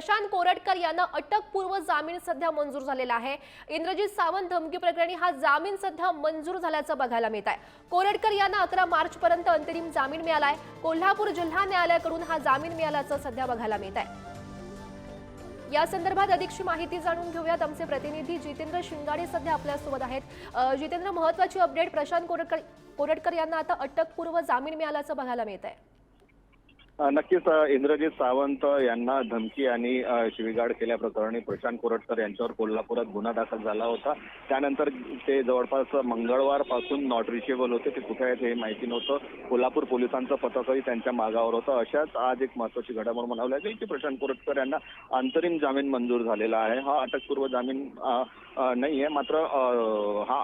प्रशांत कोरटकर यांना अटकपूर्व जामीन सध्या मंजूर झालेला आहे. इंद्रजित सावंत धमकी प्रकरणी हा जामीन सध्या मंजूर झाल्याचं बघायला मिळत आहे. कोरटकर यांना अकरा मार्च पर्यंत अंतरिम जामीन मिळालाय. कोल्हापूर जिल्हा न्यायालयाकडून हा जामीन मिळाल्याचं सध्या बघायला मिळत आहे. या संदर्भात अधिकची माहिती जाणून घेऊयात. आमचे प्रतिनिधी जितेंद्र शिंगाडे सध्या आपल्यासोबत आहेत. जितेंद्र महत्वाची अपडेट प्रशांत कोरटकर कोरटकर यांना आता अटकपूर्व जामीन मिळाल्याचं बघायला मिळत आहे. नक्कीच इंद्रजित सावंत यांना धमकी आणि शिवीगाड केल्याप्रकरणी प्रशांत कोरटकर यांच्यावर कोल्हापुरात गुन्हा दाखल झाला होता. त्यानंतर ते जवळपास मंगळवारपासून नॉट रिचेबल होते. ते कुठे आहेत हे माहिती नव्हतं. कोल्हापूर पोलिसांचं पथकही त्यांच्या मागावर होतं. अशाच आज एक महत्वाची घडामोड म्हणावली लागेल की प्रशांत कोरटकर यांना अंतरिम जामीन मंजूर झालेला आहे. हा अटकपूर्व जामीन नाही आहे मात्र हा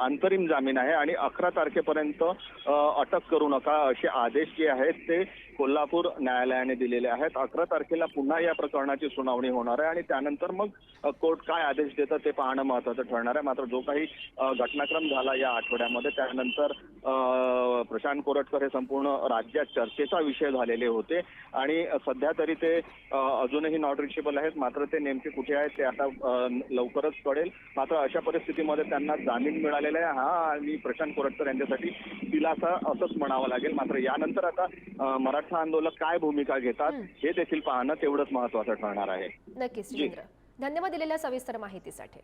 अंतरिम जामीन आहे आणि अकरा तारखेपर्यंत अटक करू नका असे आदेश जे आहेत ते कोल्हापूर न्यायालयाने दिलेले आहेत. अकरा तारखेला पुन्हा या प्रकरणाची सुनावणी होणार आहे आणि त्यानंतर मग कोर्ट काय आदेश देतं ते पाहणं महत्वाचं ठरणार आहे. मात्र जो काही घटनाक्रम झाला या आठवड्यामध्ये त्यानंतर प्रशांत कोरटकर हे संपूर्ण राज्यात चर्चेचा विषय झालेले होते. आणि सध्या तरी ते अजूनही नॉट रिचेबल आहेत. मात्र ते नेमके कुठे आहेत ते आता लवकरच कळेल. मात्र अशा परिस्थितीमध्ये त्यांना जामीन मिळालेला आहे. हा आणि प्रशांत कोरटकर यांच्यासाठी दिलासा असंच म्हणावं लागेल. मात्र यानंतर आता मराठा आंदोलक काय भूमिका घेतात हे. देखील पाहणं तेवढंच महत्वाचं ठरणार आहे. नक्कीच जितेंद्र धन्यवाद दिलेल्या सविस्तर माहितीसाठी.